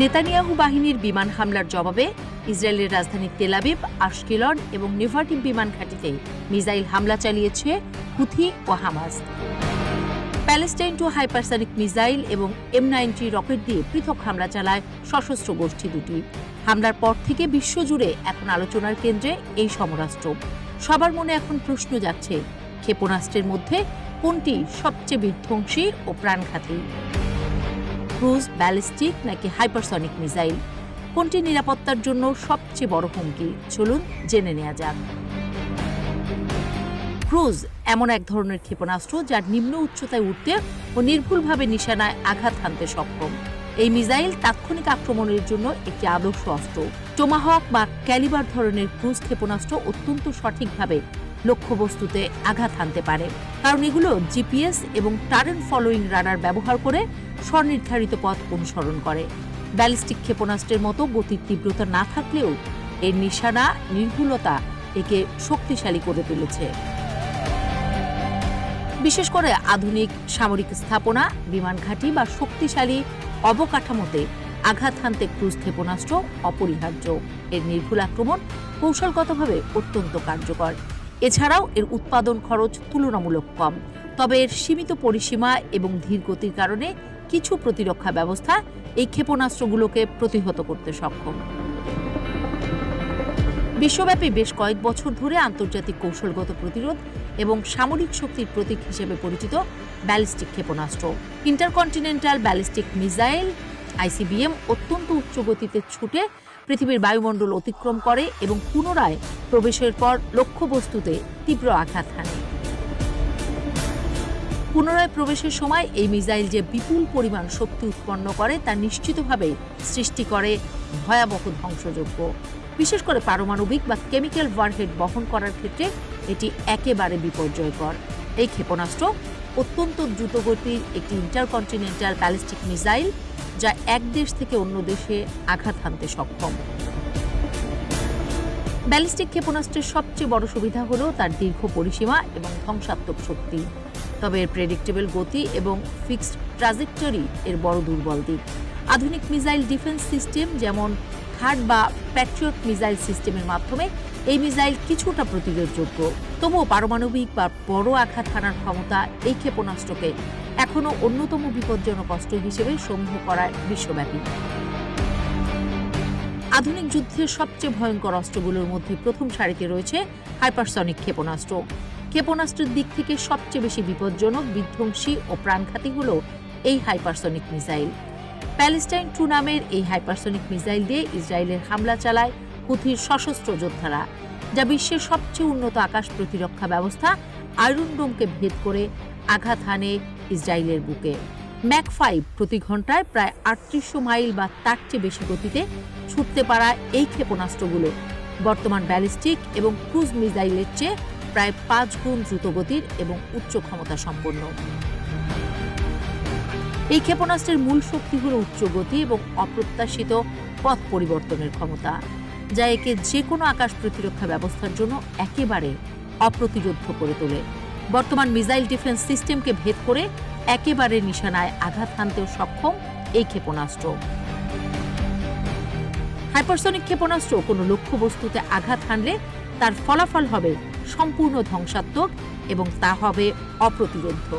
Netanyahu বাহিনীর বিমান হামলার জবাবে ইসরায়েলের রাজধানী তেলাবিব আশকিলন এবং নেভাটিভ বিমান ঘাঁটিতে মিসাইল হামলা চালিয়েছে হুথি ও Hamas. Palestine two hypersonic missile এবং এম নাইনটি রকেট দিয়ে পৃথক হামলা চালায় সশস্ত্র গোষ্ঠী দুটি। হামলার পর থেকে বিশ্বজুড়ে এখন আলোচনার কেন্দ্রে এই সমরাষ্ট্র সবার মনে এখন প্রশ্ন যাচ্ছে ক্ষেপণাস্ত্রের মধ্যে কোনটি সবচেয়ে বিধ্বংসী ও প্রাণঘাতী? ক্রুজ, ব্যালিস্টিক নাকি হাইপারসনিক মিসাইল? কোনটি নিরাপত্তার জন্য সবচেয়ে বড় হুমকি? চলুন জেনে নেওয়া যাক। ক্রুজ এমন এক ধরনের ক্ষেপণাস্ত্র যার নিম্ন উচ্চতায় উঠতে ও নির্ভুলভাবে নিশানায় আঘাত হানতে সক্ষম। এই মিসাইল তাৎক্ষণিক আক্রমণের জন্য একটি আদর্শ অস্ত্র। টোমাহক বা ক্যালিবার ধরনের ক্রুজ ক্ষেপণাস্ত্র অত্যন্ত সঠিকভাবে লক্ষ্যবস্তুতে আঘাত হানতে পারে। কারণ এগুলো জিপিএস এবং টারেন্ট ফলোয়িং রাডার ব্যবহার করে স্বনির্ধারিত পথ অনুসরণ করে। ব্যালিস্টিক ক্ষেপণাস্ত্রের মতো গতির তীব্রতা না থাকলেও এর নিশানা, নির্ভুলতা একে শক্তিশালী করে তুলেছে। বিশেষ করে আধুনিক সামরিক স্থাপনা, বিমান ঘাঁটি বা শক্তিশালী অবকাঠামোতে আঘাত হানতে ক্রুজ ক্ষেপণাস্ত্র অপরিহার্য। এর নির্ভুল আক্রমণ কৌশলগতভাবে অত্যন্ত কার্যকর। এছাড়াও এর উৎপাদন খরচ তুলনামূলক কম। তবে এর সীমিত পরিসীমা এবং ধীর গতির কারণে কিছু প্রতিরক্ষা ব্যবস্থা এই ক্ষেপণাস্ত্রগুলোকে প্রতিহত করতে সক্ষম। বিশ্বব্যাপী বেশ কয়েক বছর ধরে আন্তর্জাতিক কৌশলগত প্রতিরোধ এবং সামরিক শক্তির প্রতীক হিসেবে পরিচিত ব্যালিস্টিক ক্ষেপণাস্ত্র। ইন্টারকন্টিনেন্টাল ব্যালিস্টিক মিসাইল, আইসিবিএম অত্যন্ত উচ্চ গতিতে ছুটে পৃথিবীর বায়ুমণ্ডল অতিক্রম করে এবং পুনরায় প্রবেশের পর লক্ষ্যবস্তুতে তীব্র আঘাত হানে। পুনরায় প্রবেশের সময় এই মিসাইল যে বিপুল পরিমাণ শক্তি উৎপন্ন করে, তা নিশ্চিতভাবে সৃষ্টি করে ভয়াবহ ধ্বংসযোগ্য বিশেষ করে পারমাণবিক বা কেমিক্যাল ওয়ারহেড বহন করার ক্ষেত্রে এটি একেবারে বিপর্যয়কর। এই ক্ষেপণাস্ত্র অত্যন্ত দ্রুতগতির একটি ইন্টারকন্টিনেন্টাল ব্যালিস্টিক মিসাইল, যা এক দেশ থেকে অন্য দেশে আঘাত হানতে সক্ষম। ব্যালিস্টিক ক্ষেপণাস্ত্রের সবচেয়ে বড় সুবিধা হলো তার দীর্ঘ পরিসীমা এবং ধ্বংসাত্মক শক্তি। তবে এর প্রেডিক্টেবল গতি এবং ফিক্সড ট্রাজেক্টরি এর বড় দুর্বল দিক। আধুনিক মিসাইল ডিফেন্স সিস্টেম যেমন থার্ড বা প্যাট্রিয়ট মিসাইল সিস্টেমের মাধ্যমে এই মিসাইল কিছুটা প্রতিরোধযোগ্য। তবুও পারমাণবিক বা বড় আঘাত হানার ক্ষমতা এই ক্ষেপণাস্ত্রকে এখনও অন্যতম বিপজ্জনক অস্ত্র হিসেবে সমূহ করায় বিশ্বব্যাপী। আধুনিক যুদ্ধের সবচেয়ে ভয়ঙ্কর অস্ত্রগুলোর মধ্যে প্রথম সারিতে রয়েছে হাইপারসনিক ক্ষেপণাস্ত্র। ক্ষেপণাস্ত্রের দিক থেকে সবচেয়ে বেশি বিপজ্জনক, বিধ্বংসী ও প্রাণঘাতী হল এই হাইপারসনিক মিসাইল। প্যালেস্টাইন টু নামের এই হাইপারসনিক মিসাইল দিয়ে ইসরায়েলের হামলা চালায় হুথির সশস্ত্র যোদ্ধারা, যা বিশ্বের সবচেয়ে উন্নত আকাশ প্রতিরক্ষা ব্যবস্থা আয়রন ডোমকে ভেদ করে আঘাত হানে ইসরায়েলের বুকে। ম্যাক ফাইভ প্রতি ঘন্টায় প্রায় আটত্রিশশো মাইল বা তার চেয়ে বেশি গতিতে ছুটতে পারা এই ক্ষেপণাস্ত্রগুলো বর্তমান ব্যালিস্টিক এবং ক্রুজ মিসাইলের চেয়ে প্রায় পাঁচ গুণ দ্রুতগতির এবং উচ্চ ক্ষমতা সম্পন্ন। এই ক্ষেপণাস্ত্রের মূল শক্তি হল উচ্চ গতি এবং অপ্রত্যাশিত পথ পরিবর্তনের ক্ষমতা। যা একে যে কোনো আকাশ প্রতিরক্ষা ব্যবস্থার জন্য একেবারে অপ্রতিরোধ্য করে তোলে। বর্তমান মিসাইল ডিফেন্স সিস্টেমকে ভেদ করে একেবারে নিশানায় আঘাত হানতেও সক্ষম এই ক্ষেপণাস্ত্র। হাইপারসনিক ক্ষেপণাস্ত্র কোনো লক্ষ্যবস্তুতে আঘাত হানলে তার ফলাফল হবে সম্পূর্ণ ধ্বংসাত্মক এবং তা হবে অপ্রতিরোধ্য।